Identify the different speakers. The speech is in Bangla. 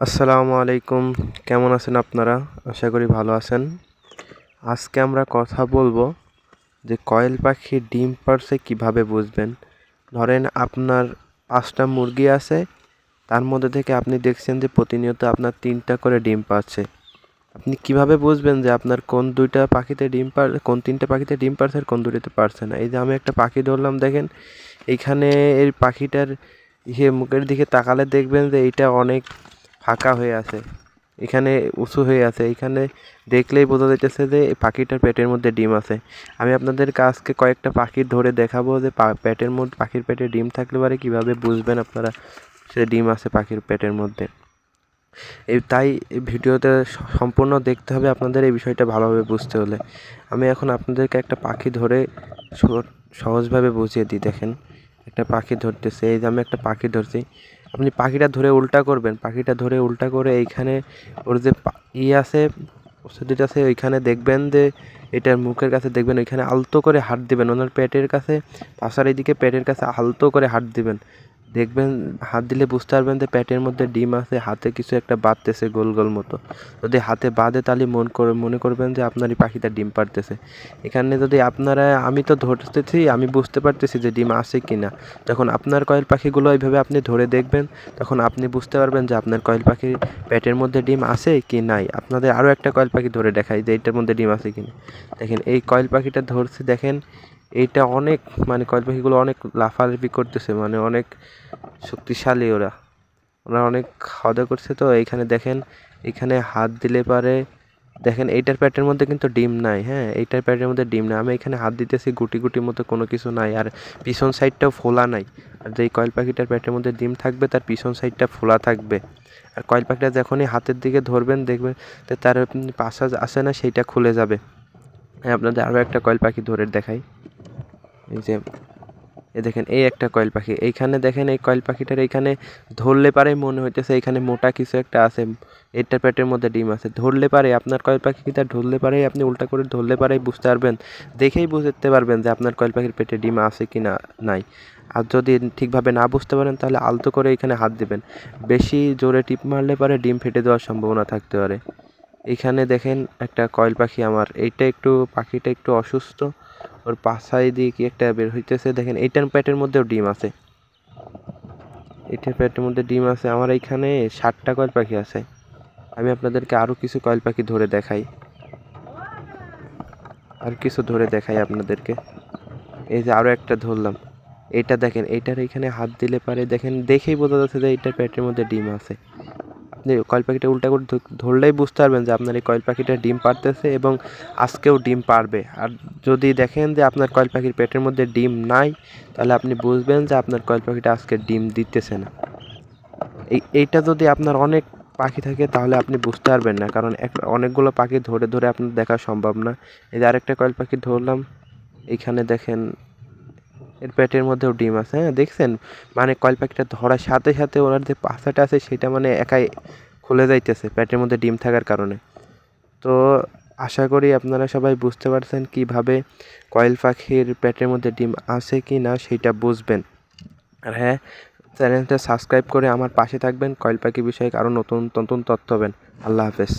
Speaker 1: আসসালামু আলাইকুম। কেমন আছেন আপনারা? আশা করি ভালো আছেন। আজকে আমরা কথা বলব যে কয়েল পাখি ডিম পারছে কীভাবে বুঝবেন? ধরেন আপনার পাঁচটা মুরগি আছে, তার মধ্যে থেকে আপনি দেখছেন যে প্রতিনিয়ত আপনার তিনটা করে ডিম পাচ্ছে। আপনি কীভাবে বুঝবেন যে আপনার কোন দুইটা পাখিতে ডিম পার, কোন তিনটা পাখিতে ডিম পারছে আর কোন দুইটাতে পারছে না? এই যে আমি একটা পাখি ধরলাম, দেখেন এইখানে এই পাখিটার ইয়ে মুখের দিকে তাকালে দেখবেন যে এইটা অনেক ফাঁকা হয়ে আছে। এখানে উঁচু হয়ে আছে। এখানে দেখলেই বোঝা যাইতেছে যে এই পাখিটার পেটের মধ্যে ডিম আছে। আমি আপনাদের কাছকে কয়েকটা পাখি ধরে দেখাবো যে পেটের মধ্যে, পাখির পেটে ডিম থাকলে পারে কীভাবে বুঝবেন আপনারা সে ডিম আছে পাখির পেটের মধ্যে? এই তাই ভিডিওতে সম্পূর্ণ দেখতে হবে আপনাদের এই বিষয়টা ভালোভাবে বুঝতে হলে। আমি এখন আপনাদেরকে একটা পাখি ধরে সহজভাবে বুঝিয়ে দিই। দেখেন, একটা পাখি ধরতেছে। এই যে আমি একটা পাখি ধরছি। আপনি পাখিটা ধরে উল্টা করবেন, পাখিটা ধরে উল্টা করে এইখানে ওর যে ই আছে ওষুধ আছে ওইখানে দেখবেন যে এটার মুখের কাছে দেখবেন ওইখানে আলতো করে হাত দিবেন, ওনার পেটের কাছে, পাশার এইদিকে পেটের কাছে আলতো করে হাত দিবেন। দেখবেন, হাত দিলে বুঝতে পারবেন যে পেটের মধ্যে ডিম আছে, হাতে কিছু একটা বাঁধতেছে গোল গোল মতো। যদি হাতে বাঁধে তাহলে মন করে, মনে করবেন যে আপনার এই পাখিটা ডিম পারতেছে এখানে যদি আপনারা, আমি তো ধরতেছি, আমি বুঝতে পারতেছি যে ডিম আছে কি না যখন আপনার কয়েল পাখিগুলো এইভাবে আপনি ধরে দেখবেন, তখন আপনি বুঝতে পারবেন যে আপনার কয়েল পাখির পেটের মধ্যে ডিম আছে কি নাই। আপনাদের আরও একটা কয়েল পাখি ধরে দেখাই যে এইটার মধ্যে ডিম আছে কি না দেখেন, এই কয়েল পাখিটা ধরছে, দেখেন এইটা অনেক মানে কয়েল পাখিগুলো অনেক লাফালাফি করতেছে মানে অনেক শক্তিশালী ওরা। ওরা অনেক খাওয়া দাওয়া করছে তো, এইখানে দেখেন এখানে হাত দিলে পারে। দেখেন, এইটার প্যাটের মধ্যে কিন্তু ডিম নাই হ্যাঁ? এইটার প্যাটের মধ্যে ডিম নাই। আমি এখানে হাত দিতেছি, গুটি গুটির মতো কোনো কিছু নাই, আর পিছন সাইডটাও ফোলা নাই। আর যেই কয়েল পাখিটার প্যাটের মধ্যে ডিম থাকবে, তার পিছন সাইডটা ফোলা থাকবে। আর কয়েল পাখিটা যখনই হাতের দিকে ধরবেন, দেখবেন তার পাশা আসে না, সেইটা খুলে যাবে। হ্যাঁ আপনাদের আরও একটা কয়েল পাখি ধরে দেখাই। এই যে, এ দেখেন, এই একটা কয়েল পাখি। এইখানে দেখেন, এই কয়েল পাখিটার এইখানে ধরলে পারে মনে হইতেছে এইখানে মোটা কিছু একটা আছে। এটার পেটের মধ্যে ডিম আছে। ধরলে পারে, আপনার কয়েল পাখিটা ধরলে পারে, আপনি উল্টা করে ধরলে পারেই বুঝতে পারবেন। দেখেই বুঝতে পারবেন যে আপনার কয়েল পাখির পেটে ডিম আছে কি না নাই। আর যদি ঠিকভাবে না বুঝতে পারেন, তাহলে আলতো করে এখানে হাত দিবেন। বেশি জোরে টিপ মারলে পারে ডিম ফেটে দেওয়ার সম্ভাবনা থাকতে পারে। এখানে দেখেন একটা কয়েল পাখি আমার। এইটা একটু, পাখিটা একটু অসুস্থ। ওর পাশায় দিয়ে কি একটা বের হইতেছে? দেখেন এইটার প্যাটের মধ্যেও ডিম আছে। এটার প্যাটের মধ্যে ডিম আছে। আমার এইখানে ষাটটা কয়েল পাখি আছে। আমি আপনাদেরকে আরও কিছু কয়েল পাখি ধরে দেখাই। আর কিছু ধরে দেখাই আপনাদেরকে। এই যে আরও একটা ধরলাম। এটা দেখেন এইটার এখানে হাত দিলে পারে। দেখেন, দেখেই বোঝা যাচ্ছে যে এইটার প্যাটের মধ্যে ডিম আছে। আপনি কয়েল পাখিটা উল্টা করে ধরলেই বুঝতে পারবেন যে আপনার এই কয়েল পাখিটা ডিম পারতেছে এবং আজকেও ডিম পারবে আর যদি দেখেন যে আপনার কয়েল পাখির পেটের মধ্যে ডিম নাই, তাহলে আপনি বুঝবেন যে আপনার কয়েল পাখিটা আজকে ডিম দিতেছে না। এই, এইটা যদি আপনার অনেক পাখি থাকে, তাহলে আপনি বুঝতে পারবেন না। কারণ এক, অনেকগুলো পাখি ধরে ধরে আপনার দেখা সম্ভব না। এই যে আরেকটা কয়েল পাখি ধরলাম এইখানে দেখেন এর পেটের মধ্যেও ডিম আছে হ্যাঁ দেখছেন? মানে কয়েল পাখিটা ধরার সাথে সাথে ওনার যে পাছাটা আছে সেটা মানে একাই খুলে যাইতেছে পেটের মধ্যে ডিম থাকার কারণে। তো আশা করি আপনারা সবাই বুঝতে পারছেন কীভাবে কয়েল পাখির পেটের মধ্যে ডিম আছে কি না সেটা বুঝবেন। আর হ্যাঁ চ্যানেলটা সাবস্ক্রাইব করে আমার পাশে থাকবেন। কয়েল পাখি বিষয়ে আরও নতুন নতুন তথ্য পাবেন আল্লাহ হাফেজ।